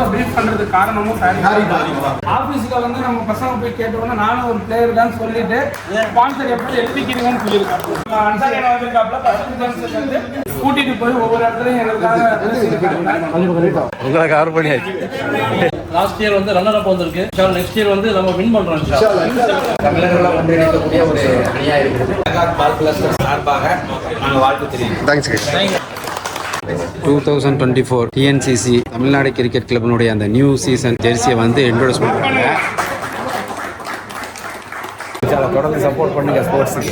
பெருசா பிரீஃப் பண்றதுக்கு காரணமும் ஆபீஸ்ல வந்து நம்ம பசங்க போய் கேட்டோம்னா நானும் ஒரு பிளேயர் தான் சொல்லிட்டு ஸ்பான்சர் எப்படி எழுதிக்கிறீங்கன்னு சொல்லியிருக்காங்க. அன்சாரி வந்திருக்காப்ல பசங்க வந்து கூட்டிட்டு போய் ஒவ்வொரு இடத்துலயும் எங்களுக்காக பேசியிருக்காங்க. உங்களை கவர் பண்ணியாச்சு லாஸ்ட் இயர் வந்து ரன்னர் அப் வந்திருக்கு நெக்ஸ்ட் இயர் வந்து நம்ம வின் பண்றோம் இன்ஷா அல்லாஹ். தமிழர்களால் ஒன்றிணைக்கக்கூடிய ஒரு பால் கிளஸ்டர் சார்பாக நாங்கள் வாழ்த்து thanks two thousand twenty four TNCC Tamil Nadu cricket கிளப்பினுடைய அந்த நியூ சீசன் ஜெர்சியை வந்து இன்ட்ரோடியூஸ் பண்ணுறாங்க தொடர்ந்து சப்போர்ட் பண்ணுங்க ஸ்போர்ட்ஸுக்கு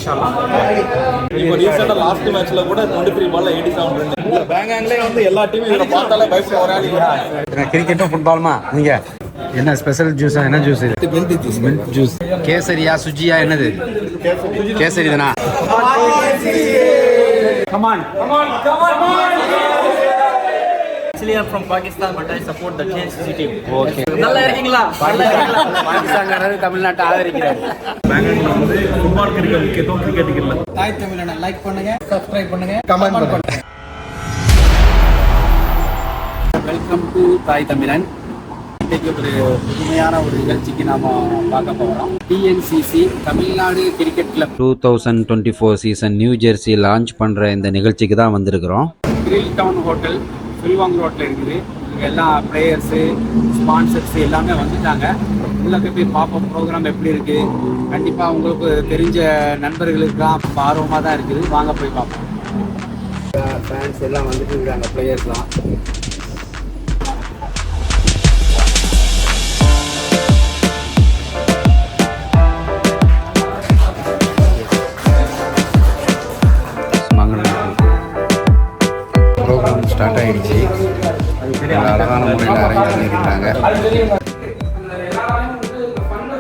இப்போ ரீசெண்டாக லாஸ்ட் மேட்ச்ல கூட டுவெண்ட்டி த்ரீ பால்ல எயிட்டி செவன் ரன் பேங்காங்லேயே வந்து எல்லா டீமும் பார்த்தாலே பயப்பட ஆள் கிரிக்கெட்டும் ஃபுட்பாலுமா நீங்க? என்ன ஸ்பெஷல் ஜூஸா என்ன ஜூஸ் இது? மின்ட் ஜூஸ் கேசரியா சுஜியா என்னது? கேசரி. தானா? Actually, I'm from Pakistan, but I support the TNCC team. Okay. நல்லா இருக்கீங்களா? பாகிஸ்தான்காரர் தமிழ்நாட்டை ஆதரிக்கிறார். பேங்காங்ல வந்து ஃபுட்பால் கிரிக்கெட் முக்கியத்துவம் கிரிக்கெட் இல்லை தாய் தமிழனை லைக் பண்ணுங்க சப்ஸ்கிரைப் பண்ணுங்க கமெண்ட் பண்ணுங்க. வெல்கம் டு தாய் தமிழன். இன்னைக்கு ஒரு புதுமையான ஒரு நிகழ்ச்சிக்கு நாம பார்க்க போகிறோம் TNCC Tamil Nadu cricket club two thousand twenty four season new jersey launch பண்ணுற இந்த நிகழ்ச்சிக்கு தான் வந்திருக்கிறோம். கிரில் டவுன் ஹோட்டல் சில்வாங் ரோட்டில் இருக்குது. எல்லா பிளேயர்ஸு ஸ்பான்சர்ஸ் எல்லாமே வந்துட்டாங்க. உள்ள போய் பார்ப்போம் ப்ரோக்ராம் எப்படி இருக்குது கண்டிப்பாக உங்களுக்கு தெரிஞ்ச நண்பர்களுக்கெல்லாம் ஆர்வமாக தான் இருக்குது. வாங்க போய் பார்ப்போம். ஃபேன்ஸ் எல்லாம் வந்துட்டு இருக்காங்க பிளேயர்ஸ்லாம் ஆயிடுச்சு. நல்லா அழகான முறையில் அரேஞ்ச் பண்ணியிருக்காங்க அது அந்த வந்து பண்ண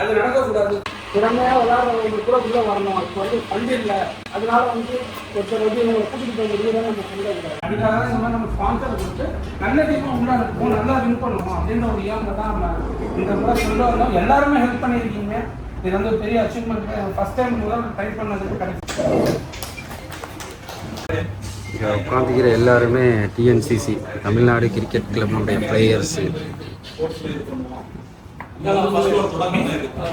அது நடக்கக்கூடாது திறமையா விளையாடுறவங்க கூட வரணும். இப்போ வந்து ஃபண்ட் இல்லை. அதனால வந்து ஒருத்தர் வந்து இவங்களை போய் வெளியே நம்ம சொல்ல அதுக்காக தான் இந்த மாதிரி நம்ம ஸ்பான்சர் கொடுத்து நல்ல டீமாக நல்லா வின் பண்ணுவோம் அப்படின்ற ஒரு ஏங்க தான் நம்ம இந்த முறை சொல்ல எல்லாருமே ஹெல்ப் பண்ணியிருக்கீங்க. இது வந்து ஒரு பெரிய அச்சீவ்மெண்ட் ஃபர்ஸ்ட் டைம் முதல் ட்ரை பண்ணதுக்கு கிடைக்கும். இங்கே உட்காந்துக்கிற எல்லாருமே டிஎன்சிசி தமிழ்நாடு கிரிக்கெட் கிளப்பினுடைய பிளேயர்ஸு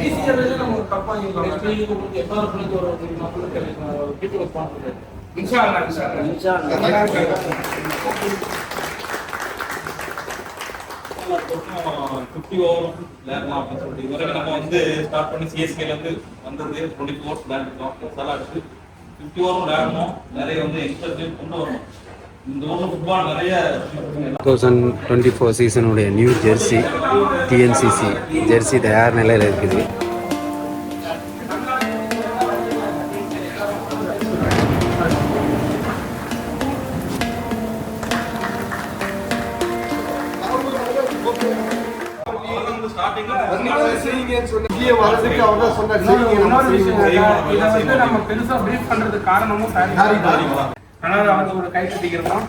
ஈஸியாக நம்ம ஒரு கப் வாங்கிக்கலாம் எவ்வளோ பிள்ளைக்கு ஒரு மக்களுக்கு இன்ஷா அல்லா ஃபிஃப்டி ஓவரும் விளையாடலாம் அப்படின்னு சொல்லிட்டு. இது வரைக்கும் நம்ம வந்து ஸ்டார்ட் பண்ணி சிஎஸ்கேல இருந்து வந்தது டுவெண்ட்டி ஃபோர் விளையாண்டுருக்கோம் சாலா அடுத்து ஃபிஃப்டி ஓவரும் விளையாடணும் நிறைய வந்து யங்ஸ்டர்ஸையும் கொண்டு வரணும். டூ தௌசண்ட் டுவெண்ட்டி ஃபோர் சீசனுடைய நியூ ஜெர்சி டிஎன்சிசி ஜெர்சி தயார் நிலையில் இருக்குது. இதை வந்து நம்ம பெருசா பிரீஃப் பண்றதுக்கு காரணமும் அதனால வந்து ஒரு கை கட்டிக்கிறோம்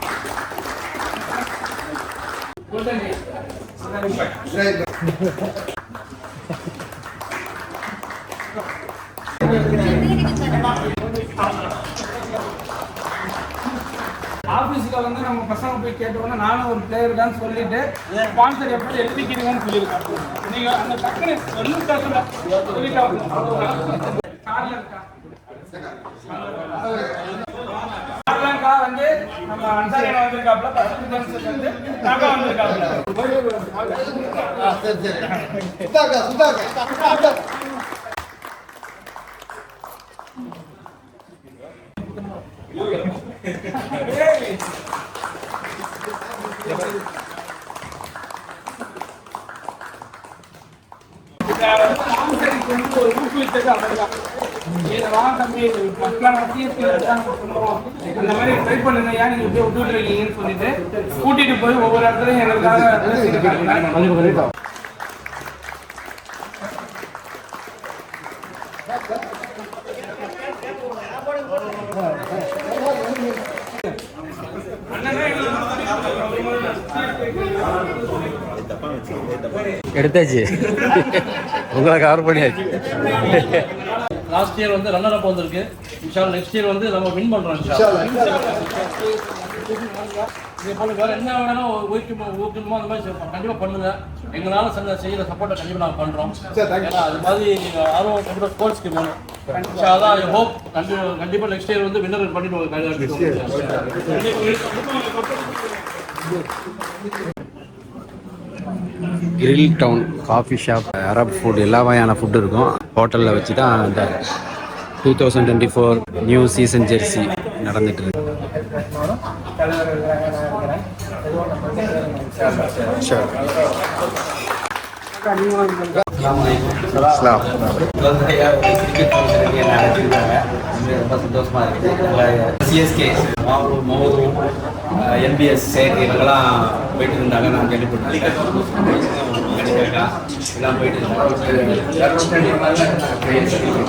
ஆபீஸ்ல வந்து நம்ம பசங்க போய் கேட்டோம்னா நானும் ஒரு பிளேயர் தான் சொல்லிட்டு ஸ்பான்சர் எப்படி எழுதிக்கிறீங்கன்னு சொல்லியிருக்காங்க. நீங்க அந்த டக்குனு ஒரு நிமிஷம் வந்து நம்ம அன்சாரியா வந்திருக்காப்ல பசங்க வந்து நாங்க வந்திருக்காப்ல வந்து ஒரு ஊக்குவித்தது அவர்தான் இதை வா தம்பி மக்களான மாதிரி ட்ரை பண்ணுங்க ஏன் நீங்க இருக்கீங்கன்னு சொல்லிட்டு கூட்டிட்டு போய் ஒவ்வொரு இடத்துலயும் எங்களுக்காக எடுத்தாச்சு. உங்களை கவர் பண்ணியாச்சு. லாஸ்ட் இயர் வந்து ரன்னர் அப் வந்திருக்கு. இன்ஷால்லா நெக்ஸ்ட் இயர் வந்து நம்ம வின் இதே போல வேற என்ன வேணாலும் ஊக்கமா ஊக்கணுமோ அந்த மாதிரி செய்வோம். கண்டிப்பா பண்ணுங்க. எங்களால செஞ்ச செய்யற சப்போர்ட்டை கண்டிப்பா நாங்க பண்றோம். ஏன்னா அது மாதிரி நீங்க ஆர்வம் கண்டிப்பா ஸ்போர்ட்ஸ்க்கு இன்ஷால்லா ஐ ஹோப் கண்டிப்பா கண்டிப்பா நெக்ஸ்ட் இயர் வந்து வின்னர் பண்ணிட்டு Grill Town coffee shop Arab food எல்லா வகையான ஃபுட் இருக்கும். ஹோட்டலில் வச்சு தான் இந்த two thousand twenty four new season jersey நடந்துட்டு இருக்கு ரொம்ப சந்தோஷமா இருக்கு சிஎஸ்கே மாவு மோது என்பிஎஸ் செயற்கை இவங்கெல்லாம் போயிட்டு இருந்தாங்க நான் கேள்விப்பட்டேன் எல்லாம் போயிட்டு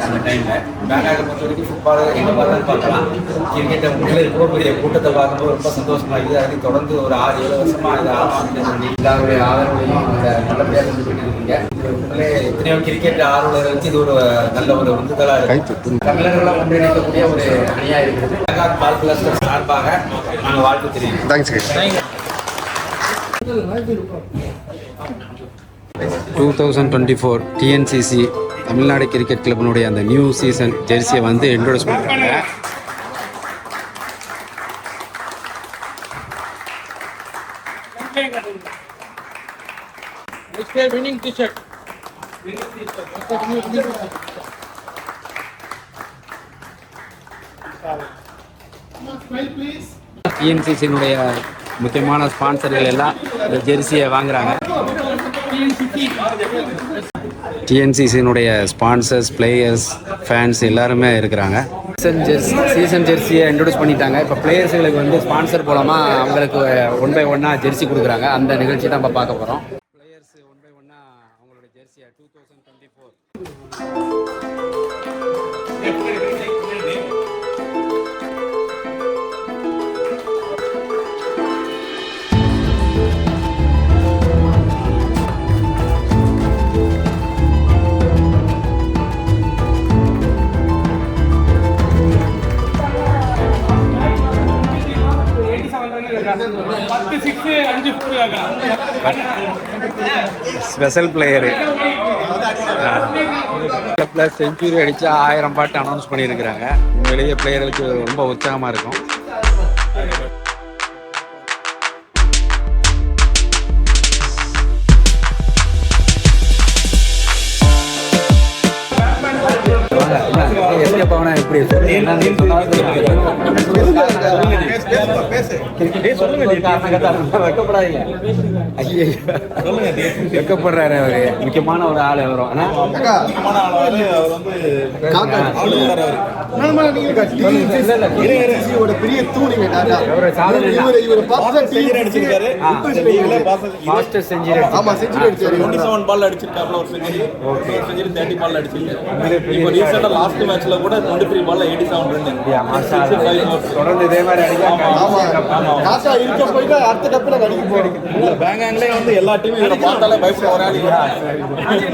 அந்த டைமில் பேங்காக பொறுத்த வரைக்கும் ஃபுட்பால் எங்கே பார்த்தாலும் பார்க்கலாம். கிரிக்கெட்டை உண்மையிலே இவ்வளோ பெரிய கூட்டத்தை பார்க்கும்போது ரொம்ப சந்தோஷமா இருக்குது அதுக்கு தொடர்ந்து ஒரு ஆறு ஏழு வருஷமா இதை ஆரம்பிச்சு சொல்லி எல்லாருடைய ஆதரவையும் அந்த நல்லபடியாக செஞ்சு பண்ணிட்டு இருக்கீங்க. உண்மையிலே எத்தனையோ கிரிக்கெட் ஆர்வலர் வச்சு இது ஒரு நல்ல ஒரு உந்துதலாக இருக்கு. தமிழர்களை ஒன்றிணைக்கக்கூடிய ஒரு அணியாக இருக்குது. பால் கிளஸ்டர் சார்பாக நாங்கள் வாழ்த்து தெரிவிக்கிறோம் thanks two thousand twenty four TNCC Tamil Nadu cricket கிளப்பினுடைய அந்த நியூ சீசன் ஜெர்சியை வந்து இன்ட்ரோடியூஸ் பண்ணுறாங்க டிஎன்சிசியினுடைய முக்கியமான ஸ்பான்சர்கள் எல்லாம் இந்த ஜெர்சியை வாங்குறாங்க. டிஎன்சிசியினுடைய ஸ்பான்சர்ஸ் பிளேயர்ஸ் ஃபேன்ஸ் எல்லாருமே இருக்கிறாங்க. சீசன் ஜெர்சி சீசன் ஜெர்சியை இன்ட்ரடியூஸ் பண்ணிட்டாங்க. இப்போ பிளேயர்ஸுகளுக்கு வந்து ஸ்பான்சர் மூலமாக அவங்களுக்கு ஒன் பை ஒன்னாக ஜெர்சி கொடுக்குறாங்க. அந்த நிகழ்ச்சி தான் இப்போ பார்க்க போகிறோம் ஸ்பெஷல் பிளேயரு செஞ்சுரி அடித்து ஆயிரம் பாட்டு அனௌன்ஸ் பண்ணியிருக்கிறாங்க. வெளியே பிளேயர்களுக்கு ரொம்ப உற்சாகமாக இருக்கும். எஸ்கேப் ஆகுனா எப்படி வெக்கப்படாதீங்க. ஐயோ வெக்கப்படுறாரு அவரு. முக்கியமான ஒரு ஆள் வரும் ஆனா பெரிய தூணிங்க டாடா. இவரு சாதனை தான். இவரு- இவரு பார்த்தா TNC மாஸ்டர் செஞ்சுரி ஆமா செஞ்சுரி அடிச்சாரு டுவெண்ட்டி செவன் பால் அடிச்சிருக்காப்ல ஒரு செஞ்சுரி. ஒரு செஞ்சுரி தேர்ட்டி பால் அடிச்சிருக்காரு. இப்போ ரீசெண்டாக லாஸ்ட் மேட்ச்ல கூட டுவெண்ட்டி த்ரீ பால்ல எயிட்டி செவன் ரன் தொடர்ந்து இதே மாதிரி ஆமா அடிக்க காசா இருக்க போயிட்டு அடுத்த கப்பில கடிக்க போறீங்க இல்ல பேங்காங்லேயே வந்து எல்லா டீமும் இவரை பார்த்தாலே பயப்பட ஒரு ஆள்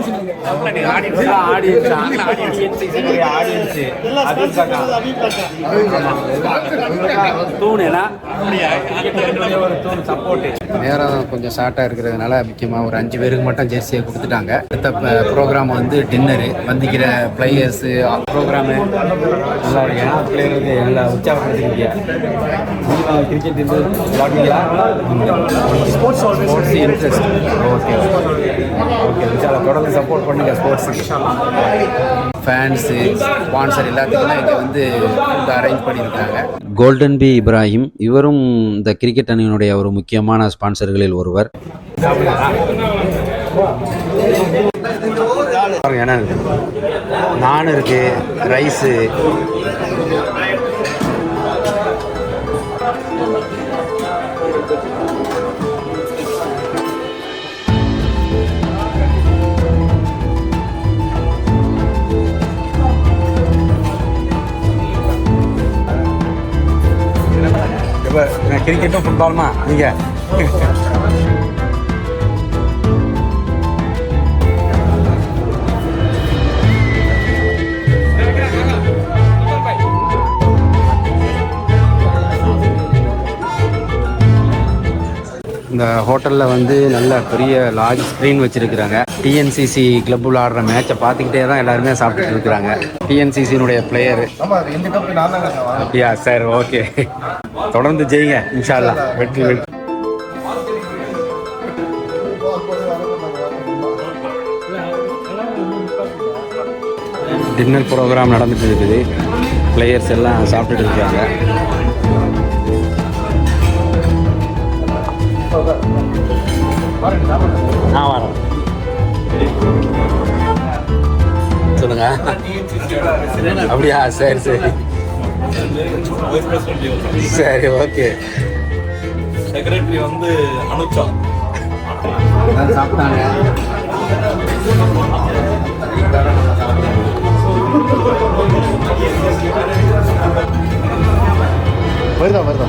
நேரம் கொஞ்சம் ஷார்ட்டாக இருக்கிறதுனால முக்கியமாக ஒரு அஞ்சு பேருக்கு மட்டும் ஜெர்சியை கொடுத்துட்டாங்க. அடுத்த ப்ரோக்ராம் வந்து டின்னரு வந்திக்கிற பிளேயர்ஸு ப்ரோக்ராமு நல்லா இருக்கு ஏன்னா பிளேயர் வந்து நல்லா உற்சாகப்படுத்திருக்கீங்க cricket விளாடுங்களா sports sports interest okay okay விசாலா தொடர்ந்து சப்போர்ட் பண்ணுங்க ஸ்போர்ட்ஸ் ஃபேன்ஸு ஸ்பான்சர் எல்லாத்துக்குமே இங்கே வந்து அரேஞ்ச் பண்ணியிருக்காங்க. கோல்டன் பி இப்ராஹிம் இவரும் இந்த கிரிக்கெட் அணியினுடைய ஒரு முக்கியமான ஸ்பான்சர்களில் ஒருவர். என்ன இருக்கு? நான் இருக்கு ரைஸு. கிரிக்கெட்டும் ஃபுட்பாலுமா நீங்கள் இந்த ஹோட்டலில் வந்து நல்ல பெரிய லார்ஜ் ஸ்க்ரீன் வச்சுருக்குறாங்க. டிஎன்சிசி கிளப் விளாடுற மேட்சை பார்த்துக்கிட்டே தான் எல்லாருமே சாப்பிட்டுட்டு இருக்கிறாங்க. டிஎன்சிசியினுடைய பிளேயரு அப்படியா சார் ஓகே தொடர்ந்து ஜெயிங்க இன்ஷா அல்லாஹ் வெற்றி வெற்றி. டின்னர் ப்ரோக்ராம் நடந்துட்டு இருக்குது. பிளேயர்ஸ் எல்லாம் சாப்பிட்டுட்டு இருக்காங்க. ஆ வரோம் சொல்லுங்க. அப்படியா? சரி சரி. சரி ஓகே. செக்ரட்டரி வந்து அனுச்சா. சாப்பிட்டாங்க வருதா வருதா?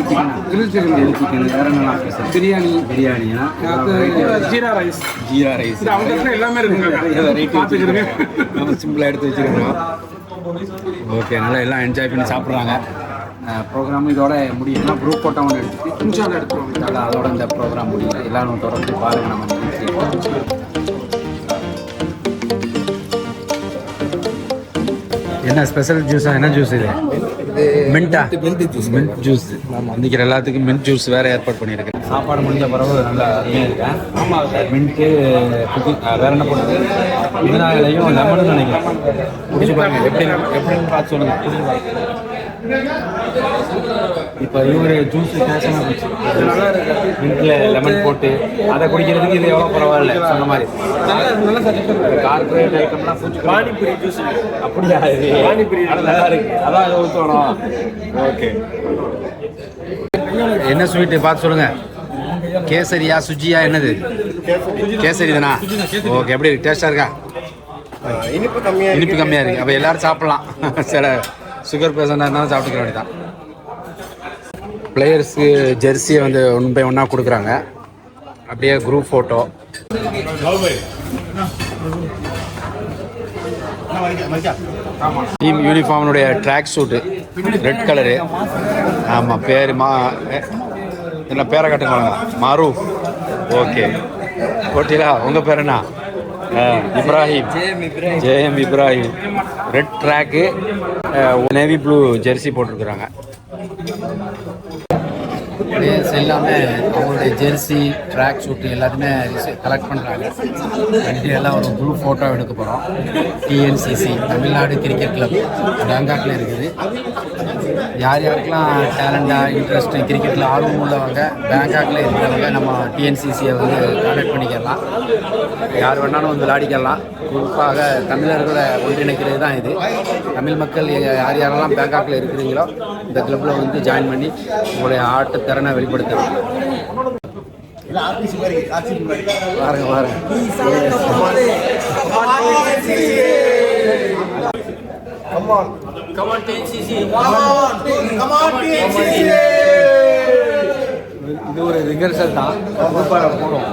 சிக்கன் கிரில் சிக்கன் வேற என்ன ஸ்பெஷல் பிரியாணி பிரியாணியா ஜீரா ரைஸ் ஜீரா ரைஸ் எல்லாமே இருக்குங்க சிம்பிளாக எடுத்து வச்சுருக்கோம் ஓகே நல்லா எல்லாம் என்ஜாய் பண்ணி சாப்பிட்றாங்க. ப்ரோக்ராம் இதோட முடியும் குரூப் ஃபோட்டோ ஒன்று எடுத்துட்டு அதோட இந்த ப்ரோக்ராம் முடியும் எல்லாரும் தொடர்ந்து பாருங்க நம்ம என்ன ஸ்பெஷல் ஜூஸா என்ன ஜூஸ் இது? மின்ட்டா மின்ட். ஜூஸ் மின்ட் ஜூஸ் இன்னைக்கு எல்லாத்துக்கும் மின்ட் ஜூஸ் வேற ஏற்பாடு பண்ணியிருக்கேன் சாப்பாடு முடிஞ்ச பிறகு நல்லா அருமையாக இருக்கேன் ஆமாம் மின்ட்டு புதி வேற என்ன பண்ணுறது புதினா இலையும் லெமன் நினைக்கிறேன். எப்படி எப்படின்னு பார்த்து சொல்லுங்க. குடிச்சு பாருங்க இப்போ இவர் ஜூஸ் கேஷனாக போச்சு. மின்ட்ல லெமன் போட்டு அதை குடிக்கிறதுக்கு இது எவ்வளோ பரவாயில்ல சொன்ன மாதிரி. கார்பரேட் ஐட்டம்லாம் பூச்சி பானிபூரி ஜூஸ் அப்படியா இது? பானிபூரி நல்லா இருக்கு. அதான் இதை ஊற்றணும் ஓகே. என்ன ஸ்வீட்டு பார்த்து சொல்லுங்க. கேசரியா சுஜியா என்னது? கேசரி தானா ஓகே எப்படி இருக்கு? டேஸ்டா இருக்கா? இனிப்பு கம்மியா இனிப்பு கம்மியா இருக்கு. அப்ப எல்லாரும் சாப்பிடலாம். சில சுகர் பேஷண்டாக இருந்தாலும் சாப்பிட்டுக்க வேண்டியதான் பிளேயர்ஸ்க்கு ஜெர்சியை வந்து ஒன் பை ஒன்னாக கொடுக்குறாங்க. அப்படியே குரூப் ஃபோட்டோ டீம் யூனிஃபார்ம்னுடைய ட்ராக் சூட்டு ரெட் கலரு ஆமாம் பேர் மா என்ன பேரை கட்டுங்க மாரூஃப் ஓகே போட்டிலா உங்கள் பேர் என்ன? Ibrahim. JM Ibrahim. Red track navy blue jersey போட்டிருக்கிறாங்க. பிளேயர்ஸ் எல்லாமே அவங்களுடைய ஜெர்சி ட்ராக் ஷூட்டு எல்லாத்தையுமே கலெக்ட் பண்ணுறாங்க பண்ணிட்டு எல்லாம் ஒரு குரூப் ஃபோட்டோ எடுக்க போகிறோம் டிஎன்சிசி தமிழ்நாடு கிரிக்கெட் கிளப் பேங்காக்கில் இருக்குது. யார் யாருக்கெல்லாம் டேலண்டாக இன்ட்ரெஸ்ட் கிரிக்கெட்டில் ஆர்வம் உள்ளவங்க பேங்காக்கில் இருக்கிறவங்க நம்ம டிஎன்சிசியை வந்து கான்டாக்ட் பண்ணிக்கலாம். யார் வேணாலும் வந்து விளையாடிக்கலாம். குறிப்பாக தமிழர்களை ஒன்றிணைக்கிறது தான் இது. தமிழ் மக்கள் யார் யாரெல்லாம் பேங்காக்கில் இருக்கிறீங்களோ இந்த கிளப்பில் வந்து ஜாயின் பண்ணி உங்களுடைய ஆட்ட திறனை வெளிப்படுத்தலாம். பாருங்க பாருங்க. Come on, TNCC. Come on, come on, TNCC. இது ஒரு ரிகர்சல் தான் குரூப்பாக போடும்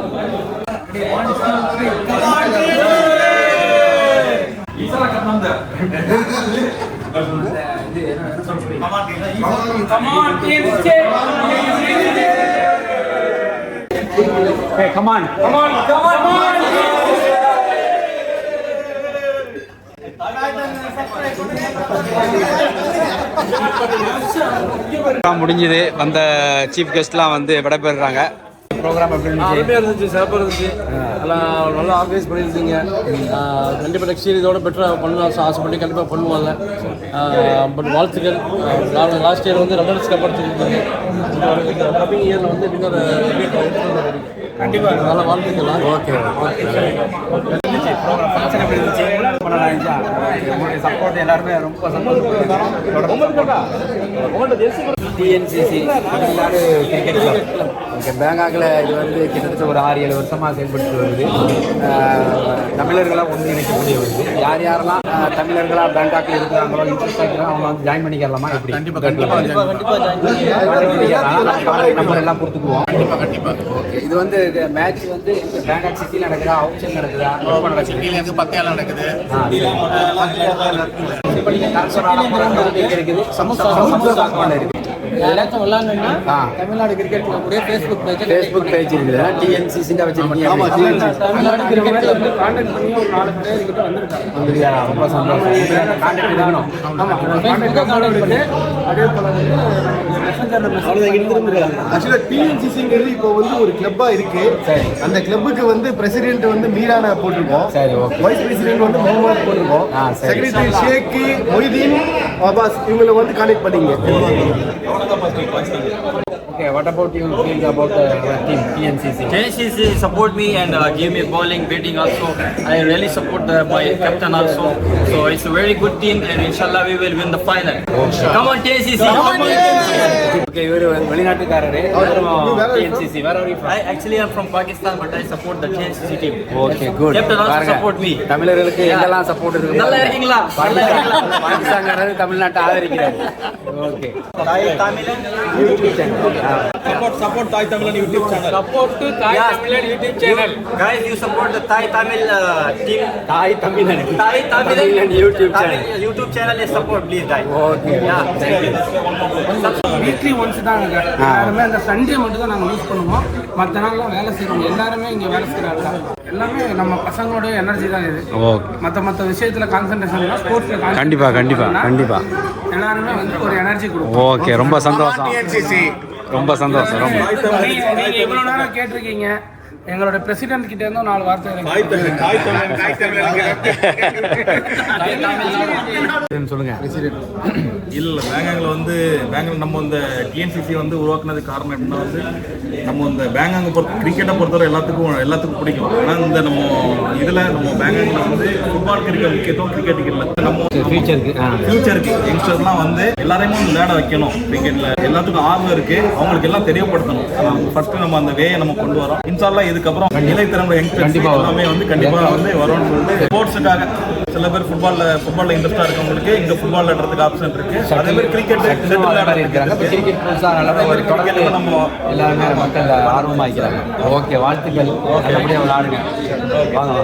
முடிஞ்சது. வந்த சீஃப் கெஸ்ட்லாம் வந்து விடைபெறுறாங்க. ப்ரோக்ராம் இருந்துச்சு? அருமையாக இருந்துச்சு சிறப்பாக இருந்துச்சு. எல்லாம் நல்லா ஆர்கனைஸ் பண்ணியிருந்தீங்க. கண்டிப்பாக நெக்ஸ்ட் இயர் இதோட பெட்டராக பண்ணலாம். ஆசைப்பட்டு கண்டிப்பாக பண்ணுவாங்க. பட் வாழ்த்துக்கள். லாஸ்ட் இயர் வந்து ரன்னர்ஸ் கப் எடுத்துருந்தீங்க கம்மிங் இயரில் வந்து இன்னொரு கண்டிப்பாக நல்லா வாழ்த்துக்கலாம் ஓகே சப்போர்ட் எல்லாருமே ரொம்ப சந்தோஷம் TNCC Tamil Nadu cricket club okay பேங்காக்கில் இது வந்து கிட்டத்தட்ட ஒரு ஆறு ஏழு வருஷமாக செயல்பட்டு வருது. தமிழர்களாக ஒன்றிணைக்கக்கூடிய வருது யார் யாரெல்லாம் தமிழர்களாக பேங்காக்கில் இருக்கிறாங்களோ இன்ட்ரெஸ்ட் இருக்கிறாங்க அவங்க வந்து ஜாயின் பண்ணிக்கலாமா. எப்படி கண்டிப்பாக கண்டிப்பாக நம்பர் எல்லாம் கொடுத்துக்குவோம். கண்டிப்பாக கண்டிப்பாக ஓகே இது வந்து மேட்ச் வந்து பேங்காக் சிட்டியில் நடக்குதா? அவுட் சைட் நடக்குதா? சிட்டில இருந்து பத்தையால நடக்குது. இருக்குது? சமூக சாப்பாடுல எல்லாத்தையும் விளாண்டுன்னா ஆ. தமிழ்நாடு கிரிக்கெட் கிளப்புடைய ஃபேஸ்புக் பேஜ் Facebook page இருக்குது. TNCC ன்னு வச்சிருக்கீங்க. தமிழ்நாடு கிரிக்கெட் கிளப் கான்டாக்ட் பண்ணி ஒரு நாலு பேர் கிட்ட வந்திருக்காங்க? ரொம்ப சந்தோஷம். contact இருக்கணும். ஆமா கான்டாக்ட் கான்டாக்ட் பண்ணி அதே போல வந்து மெசஞ்சர்ல ஆக்சுவலா டிஎன்சிசிங்கிறது இப்போ வந்து ஒரு கிளப்பா இருக்கு. அந்த கிளப்புக்கு வந்து பிரசிடென்ட் வந்து மீரான போட்டிருக்கோம். வைஸ் பிரசிடென்ட் வந்து முகமது போட்டிருக்கோம். செக்ரட்டரி ஷேக்கு மொய்தீன் அப்பாஸ் இவங்களை வந்து கான்டெக்ட் பண்ணீங்க. Okay, what about you feel about the team, TNCC? KCC support me and uh, give me bowling, batting also. I really support the, my captain also. So it's a very good team and inshallah we will win the final. Come on KCC! Okay, இவரு வெளிநாட்டுக்காரரு இவரும் TNCC. Where are you from? I actually am from Pakistan but I support the KCC team. Okay, good. Captain also support me. தமிழர்களுக்கு Yeah. எங்கெல்லாம் support இருக்கு நல்லா. இருக்கீங்களா? பாகிஸ்தான்காரரு தமிழ்நாட்டை ஆதரிக்கிறார் okay YouTube channel support support Thai Tamilan YouTube channel support to Thai Tamilan YouTube channel Guys, you support the Thai Tamil uh, team. தாய் Tamilan Thai Tamil Tamilan YouTube Tamil channel YouTube channel is support, please, guys. Okay Yeah, thank you. Weekly once தாங்க எல்லாருமே அந்த Sunday மட்டும் தான் நாங்கள் use பண்ணுவோம். மற்ற நாள்லாம் வேலை செய்கிறோம் எல்லாருமே இங்கே வேலை செய்கிறாங்க எல்லாமே நம்ம பசங்களோட எனர்ஜி தான் இது. மற்ற மற்ற விஷயத்தில் கான்சன்ட்ரேஷன் ஸ்போர்ட்ஸில் கண்டிப்பா, கண்டிப்பா, கண்டிப்பா. எல்லாருமே வந்து ஒரு எனர்ஜி கொடுக்கும் ஓகே ரொம்ப சந்தோஷம். ரொம்ப சந்தோஷம் ரொம்ப. நீங்க- இவ்வளவு நேரம் கேட்டிருக்கீங்க. எங்களோட பிரசிடென்ட் கிட்ட இருந்தும் நாலு வார்த்தை சொல்லுங்க இல்ல பேங்காங்ல வந்து பேங்காங் நம்ம இந்த டிஎன்சிசி வந்து உருவாக்குனது காரணம் எப்படின்னா வந்து நம்ம இந்த பேங்காங்க பொறுத்த கிரிக்கெட்டை பொறுத்தவரை எல்லாத்துக்கும் எல்லாத்துக்கும் பிடிக்கும். ஆனா இந்த நம்ம இதுல நம்ம பேங்காங்ல வந்து ஃபுட்பால் கிரிக்கெட் முக்கியத்துவம் கிரிக்கெட் இல்ல நம்ம ஃபியூச்சருக்கு ஃபியூச்சருக்கு யங்ஸ்டர்லாம் வந்து எல்லாரையுமே வந்து விளையாட வைக்கணும் கிரிக்கெட்ல எல்லாத்துக்கும் ஆர்வம் இருக்கு. அவங்களுக்கு எல்லாம் தெரியப்படுத்தணும். ஃபர்ஸ்ட் நம்ம அந்த வேயை நம்ம கொண்டு வரோம். இன்ஷால்லா இதுக்கப்புறம் இளைத்தரமுறை யங்ஸ்டர்ஸ் கண்டிப்பா வரும். எல்லாமே வந்து கண்டிப்பா வந்து வரும்னு சொல்லிட்டு ஸ்போர்ட்ஸுக்காக சில பேர் ஃபுட்பால்ல ஃபுட்பால்ல இன்ட்ரெஸ்டா இருக்கவங்களுக்கு இங்க ஃபுட்பால் விளையாடுறதுக்கு ஆப்ஷன் இருக்கு. அதே மாதிரி கிரிக்கெட் இப்போ கிரிக்கெட் தொடர்ந்து நம்ம எல்லாருமே மக்கள் ஆர்வமாக்கிறாங்க ஓகே வாழ்த்துக்கள். விளையாடுங்க. வாங்க.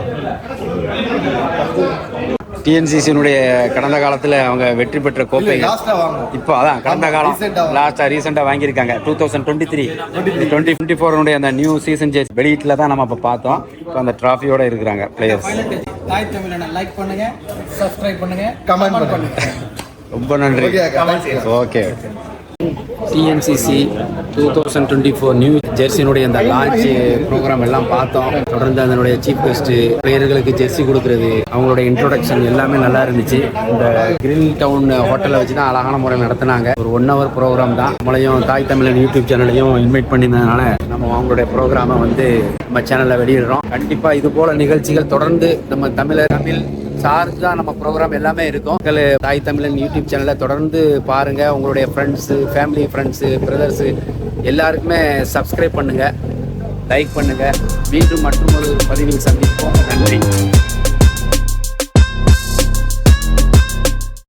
டிஎன்சிசியினுடைய கடந்த காலத்தில் அவங்க வெற்றி பெற்ற கோப்பை இப்போ அதான் கடந்த காலம். லாஸ்ட்டாக ரீசெண்டாக வாங்கியிருக்காங்க. Two thousand twenty three twenty twenty ஃபோருடைய அந்த நியூ சீசன் ஜேஸ் வெளியீட்டில் தான் நம்ம இப்போ பார்த்தோம். இப்போ அந்த ட்ராஃபியோட இருக்கிறாங்க பிளேயர்ஸ் தாய் தமிழனை லைக் பண்ணுங்க சப்ஸ்கிரைப் பண்ணுங்க கமெண்ட் பண்ணுங்க. ரொம்ப நன்றி. அக்கா. Okay TNCC two thousand twenty four new ஜெர்சினுடைய அந்த லான்ச் ப்ரோக்ராம் எல்லாம் பார்த்தோம். தொடர்ந்து அதனுடைய சீஃப் கெஸ்ட் பிளேயர்களுக்கு ஜெர்சி கொடுக்கறது அவங்களுடைய இன்ட்ரோடக்ஷன் எல்லாமே நல்லா இருந்துச்சு. இந்த கிரில் டவுன் ஹோட்டலில் வச்சு தான் அழகான முறையில் நடத்தினாங்க. ஒரு ஒன் ஹவர் ப்ரோக்ராம் தான். நம்மளையும் தாய் தமிழன் யூடியூப் சேனலையும் இன்வைட் பண்ணியிருந்ததுனால நம்ம அவங்களுடைய ப்ரோக்ராமை வந்து நம்ம சேனலில் வெளியிடுறோம். கண்டிப்பாக இது போல நிகழ்ச்சிகள் தொடர்ந்து நம்ம தமிழர் தமிழ் சார்ஜ் தான் நம்ம ப்ரோக்ராம் எல்லாமே இருக்கும். தாய் தமிழன் யூடியூப் சேனலை தொடர்ந்து பாருங்க. உங்களுடைய ஃப்ரெண்ட்ஸு ஃபேமிலி ஃப்ரெண்ட்ஸு பிரதர்ஸு எல்லாருக்குமே சப்ஸ்கிரைப் பண்ணுங்க. லைக் பண்ணுங்க. மீண்டும் மற்றும் ஒரு பதிவில் சந்திப்போம். நன்றி.